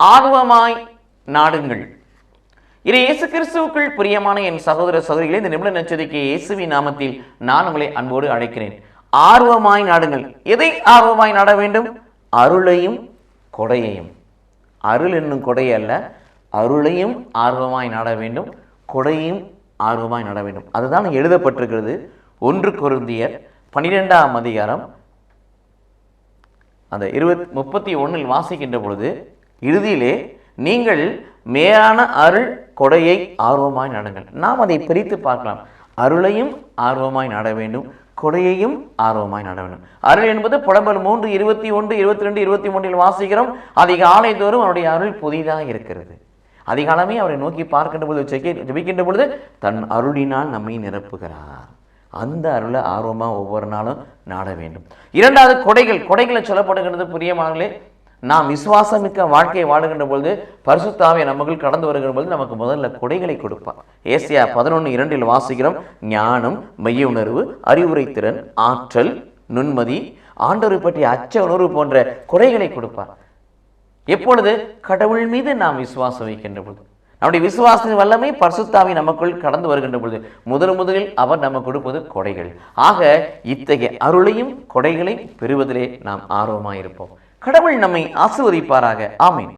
ஆர்வமாய் நாடுங்கள். இது இயேசு கிறிஸ்துவுக்குள் பிரியமான என் சகோதர சகோதரிகளே இந்த நிமிட நச்சரிக்கை இயேசுவி நாமத்தில் நான் உங்களை அன்போடு அழைக்கிறேன். ஆர்வமாய் நாடுங்கள். எதை ஆர்வமாய் நாட வேண்டும்? அருளையும் கொடையையும். அருள் என்னும் கொடை அல்ல அருளையும் ஆர்வமாய் நாட வேண்டும் கொடையும் ஆர்வமாய் நாட வேண்டும். அதுதான் எழுதப்பட்டிருக்கிறது. ஒன்று குருந்தியர் பனிரெண்டாம் அதிகாரம் அந்த இருபத் முப்பத்தி ஒன்றில் வாசிக்கின்ற பொழுது இறுதியிலே நீங்கள் மேலான அருள் கொடையை ஆர்வமாய் நாடுங்கள். நாம் அதை பிரித்து பார்க்கலாம். அருளையும் ஆர்வமாய் நாட வேண்டும். கொடையையும் ஆர்வமாய் நாட வேண்டும். அருள் என்பது புலம்பல் மூன்று இருபத்தி ஒன்று இருபத்தி ரெண்டு இருபத்தி மூன்றில் வாசிக்கிறோம். அதிகாலை தோறும் அவருடைய அருள் புதிதாக இருக்கிறது. அதிகாலமே அவரை நோக்கி பார்க்கின்ற பொழுது செக்கி- பொழுது தன் அருளினால் நம்மை நிரப்புகிறார். அந்த அருளை ஆர்வமாக ஒவ்வொரு நாளும் நாட வேண்டும். இரண்டாவது கொடைகள். கொடைகளை சொல்லப்படுகிறது பிரியமானங்களே நாம் விசுவாசமிக்க வாழ்க்கையை வாழுகின்ற பொழுது பரிசுத்தாவை நமக்குள் கடந்து வருகிற பொழுது நமக்கு முதல்ல கொடைகளை கொடுப்பார் ஏசியா பதினொன்று இரண்டில் வாசிக்கிறோம். ஞானம் மைய உணர்வு அறிவுரை திறன் ஆற்றல் நுண்மதி ஆண்டோரை பற்றிய அச்ச உணர்வு போன்ற கொடைகளை கொடுப்பார் எப்பொழுது? கடவுள் மீது நாம் விசுவாசம் வைக்கின்ற பொழுது. நம்முடைய விசுவாசத்தின் வல்லமை பரிசுத்தாவி நமக்குள் கடந்து வருகின்ற பொழுது முதல் முதலில் அவர் நமக்கு கொடுப்பது கொடைகள். ஆக இத்தகைய அருளையும் கொடைகளையும் பெறுவதிலே நாம் ஆர்வமாயிருப்போம். கடவுள் நம்மை ஆசிர்வதிப்பாராக. ஆமீன்.